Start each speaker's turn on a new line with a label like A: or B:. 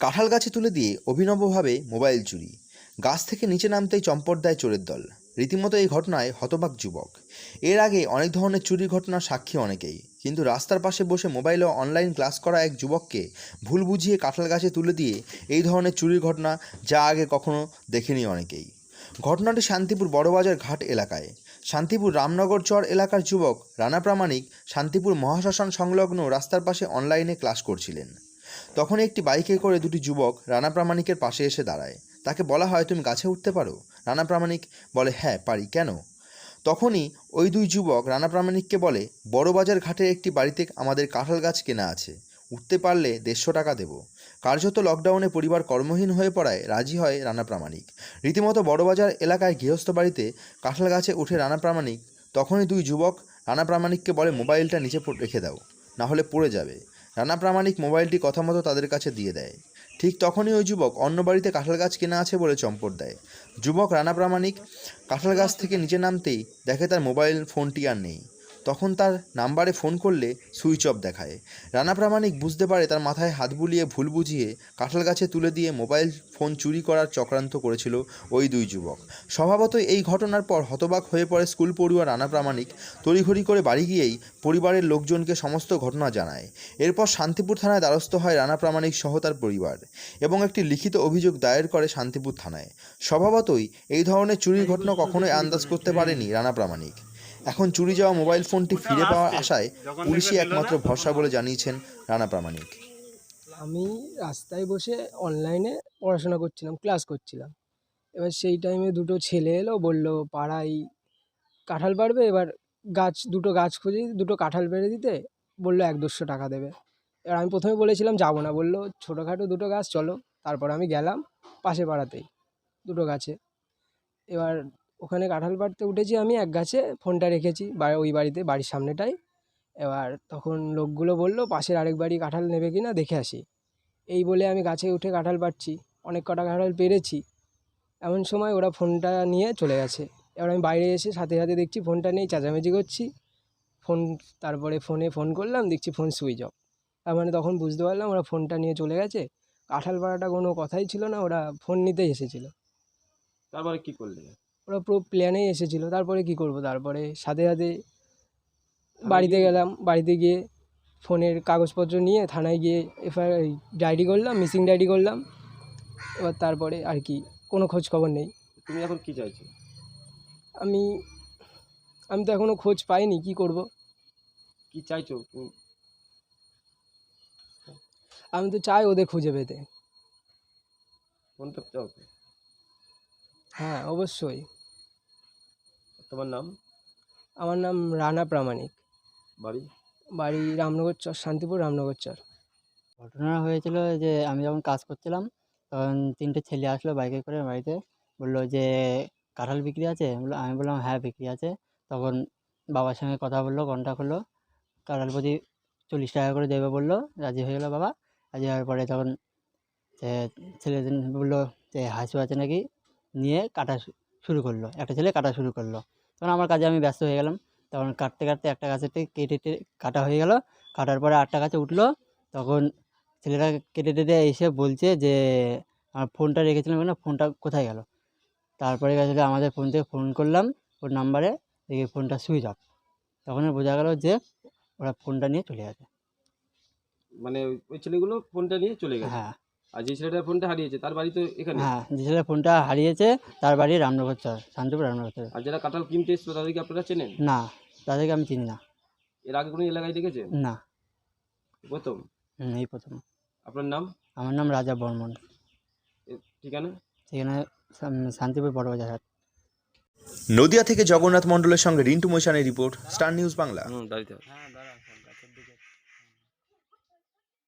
A: কাঁঠাল গাছে তুলে দিয়ে অভিনবভাবে মোবাইল চুরি। গাছ থেকে নিচে নামতেই চম্পট দেয় চোরের দল। রীতিমতো এই ঘটনায় হতবাক যুবক। এর আগে অনেক ধরনের চুরির ঘটনার সাক্ষী অনেকেই। কিন্তু রাস্তার পাশে বসে মোবাইলে অনলাইন ক্লাস করা এক যুবককে ভুল বুঝিয়ে কাঁঠাল গাছে তুলে দিয়ে এই ধরনের চুরির ঘটনা যা আগে কখনো দেখেনি অনেকেই। ঘটনাটি শান্তিপুর বড়বাজার ঘাট এলাকায়। শান্তিপুর রামনগর চর এলাকার যুবক রানা প্রামাণিক শান্তিপুর মহাশ্মশান সংলগ্ন রাস্তার পাশে অনলাইনে ক্লাস করছিলেন। তখন একটি বাইকে করে দুটি যুবক রানা প্রামাণিকের পাশে এসে দাঁড়ায়। তাকে বলা হয়, তুমি গাছে উঠতে পারো? রানা প্রামাণিক বলে হ্যাঁ পারি, কেন? তখনই ওই দুই যুবক রানা প্রামাণিককে বলে, বড়বাজার ঘাটের একটি বাড়িতে আমাদের কাঁঠাল গাছ কেনা আছে। উঠতে পারলে দেড়শো টাকা দেব। কার্যত লকডাউনে পরিবার কর্মহীন হয়ে পড়ায় রাজি হয় রানা প্রামাণিক। রীতিমতো বড়বাজার এলাকায় গৃহস্থ বাড়িতে কাঁঠাল গাছে উঠে রানা প্রামাণিক। তখনই দুই যুবক রানা প্রামাণিককে বলে, মোবাইলটা নিচে রেখে দাও, না হলে পড়ে যাবে। রানা প্রামাণিক মোবাইলটি কথা মতো তাদের কাছে দিয়ে দেয়। ঠিক তখনই ওই যুবক অন্য বাড়িতে কাঁঠাল গাছ কেনা আছে বলে চম্পট দেয়। যুবক রানা প্রামাণিক কাঁঠাল গাছ থেকে নিচে নামতেই দেখে তার মোবাইল, ফোনটি আর নেই। তখন তার নাম্বারে ফোন করলে সুইচ অফ দেখায়। রানা প্রামাণিক বুঝতে পারে তার মাথায় হাত বুলিয়ে ভুল বুঝিয়ে কাঁঠাল গাছে তুলে দিয়ে মোবাইল ফোন চুরি করার চক্রান্ত করেছিল ওই দুই যুবক। স্বভাবতই এই ঘটনার পর হতবাক হয়ে পড়ে স্কুল পড়ুয়া রানা প্রামাণিক। তড়িঘড়ি করে বাড়ি গিয়েই পরিবারের লোকজনকে সমস্ত ঘটনা জানায়। এরপর শান্তিপুর থানায় দ্বারস্থ হয় রানা প্রামাণিক সহ তার পরিবার এবং একটি লিখিত অভিযোগ দায়ের করে শান্তিপুর থানায়। স্বভাবতই এই ধরনের চুরির ঘটনা কখনোই আন্দাজ করতে পারেনি রানা প্রামাণিক। এখন চুরি যাওয়া মোবাইল ফোনটি ফিরে পাওয়ার আশায় পুলিশই একমাত্র ভরসা বলে জানিয়েছেন রানা প্রামাণিক।
B: আমি রাস্তায় বসে অনলাইনে পড়াশোনা করছিলাম ক্লাস করছিলাম। এবার সেই টাইমে দুটো ছেলে এলো বলল পাড়ায় কাঁঠাল পাড়বে? এবার গাছ দুটো গাছ খুঁজে দুটো কাঁঠাল পেড়ে দিতে? বলল এক দেড়শো টাকা দেবে। এবার আমি প্রথমে বলেছিলাম যাব না। বলল ছোটোখাটো দুটো গাছ চলো। তারপর আমি গেলাম পাশে পাড়াতেই দুটো গাছে। এবার ওখানে কাঁঠাল পাড়তে উঠেছি আমি এক গাছে, ফোনটা রেখেছি, বা, ওই বাড়িতে, বাড়ির সামনেটাই। এবার তখন লোকগুলো বলল, পাশের আরেক বাড়ি কাঁঠাল নেবে কি না দেখে আসি। এই বলে আমি গাছে উঠে কাঁঠাল পাড়ছি, অনেক কটা কাঁঠাল পেরেছি এমন সময় ওরা ফোনটা নিয়ে চলে গেছে। এবার আমি বাইরে এসে সাথে সাথে দেখছি ফোনটা নেই চেঁচামেচি করছি। ফোন, তারপরে ফোনে ফোন করলাম, দেখছি ফোন সুইচ অফ। তার মানে তখন বুঝতে পারলাম ওরা ফোনটা নিয়ে চলে গেছে। কাঁঠাল পাড়াটা কোনো কথাই ছিল না, ওরা ফোন নিতেই এসেছিল।
C: তারপরে কি করলে?
B: ওরা পুরো প্ল্যানেই এসেছিল। তারপরে কি করব? তারপরে সাথে সাথে বাড়িতে গেলাম। বাড়িতে গিয়ে ফোনের কাগজপত্র নিয়ে থানায় গিয়ে এফআইআর ডায়েরি করলাম মিসিং ডায়েরি করলাম। এবার তারপরে আর কি কোনো খোঁজ খবর নেই।
C: তুমি এখন কী চাইছো?
B: আমি আমি তো এখনও খোঁজ পাইনি কি করব?
C: কি চাইছো? তুমি
B: আমি তো চাই ওদের খুঁজে পেতে? হ্যাঁ অবশ্যই।
C: তোমার নাম?
B: আমার নাম রানা প্রামাণিক।
C: বাড়ি?
B: বাড়ি রামনগর চর শান্তিপুর রামনগর চর।
D: ঘটনা হয়েছিল যে আমি যখন কাজ করছিলাম তখন তিনটে ছেলে আসলো বাইকে করে বাড়িতে। বলল যে কাঁঠাল বিক্রি আছে? আমি বললাম- আমি বললাম হ্যাঁ বিক্রি আছে। তখন বাবার সঙ্গে কথা বলল কন্ট্যাক্ট হলো কাঁঠাল প্রতি চল্লিশ টাকা করে দেবে বলল। রাজি হয়ে গেলো বাবা। রাজি হওয়ার পরে তখন ছেলে বলল যে হাসু আছে নাকি? নিয়ে কাটা শুরু করল। একটা ছেলে কাটা শুরু করল। তখন আমার কাজে আমি ব্যস্ত হয়ে গেলাম। তখন কাটতে কাটতে একটা গাছের থেকে কেটে কাটা হয়ে গেল। কাটার পরে আটটা গাছে উঠল। তখন ছেলেটা কেটে টেটে এসে বলছে যে আমার ফোনটা রেখেছিলাম না ফোনটা কোথায় গেল? তারপরে গেছিল আমাদের ফোন থেকে ফোন করলাম ওর নাম্বারে। দেখি ফোনটা সুইচ অফ। তখন বোঝা গেল যে ওরা ফোনটা নিয়ে চলে গেছে।
C: মানে ওই ছেলেগুলো ফোনটা নিয়ে চলে গেছে?
D: হ্যাঁ।
C: আর যে ছেলেটার ফোনটা হারিয়েছে তার বাড়ি তো এখানে?
D: হ্যাঁ যে ছেলে ফোনটা হারিয়েছে তার বাড়ি রামনগর চর শান্তিপুর রামনগর চর
C: আর যারা কাঁঠাল কিনতে এসেছিল তাদেরকে আপনারা চেনেন?
D: না তাদেরকে আমি চিনি না।
C: এর আগে কোনো এলাকায় দেখেছেন?
D: না।
C: প্রথম?
D: হুম, এই প্রথম।
C: আপনার নাম?
D: আমার নাম রাজা বর্মন।
C: এ- ঠিকানা?
D: সেখানে শান্তিপুর বড়বাজার হাট।
A: নদিয়া থেকে জগন্নাথ মণ্ডলের সঙ্গে রিন্টু মৈশানের রিপোর্ট স্টার নিউজ বাংলা।
C: হুম দাঁড়িয়ে
B: হ্যাঁ দাঁড়া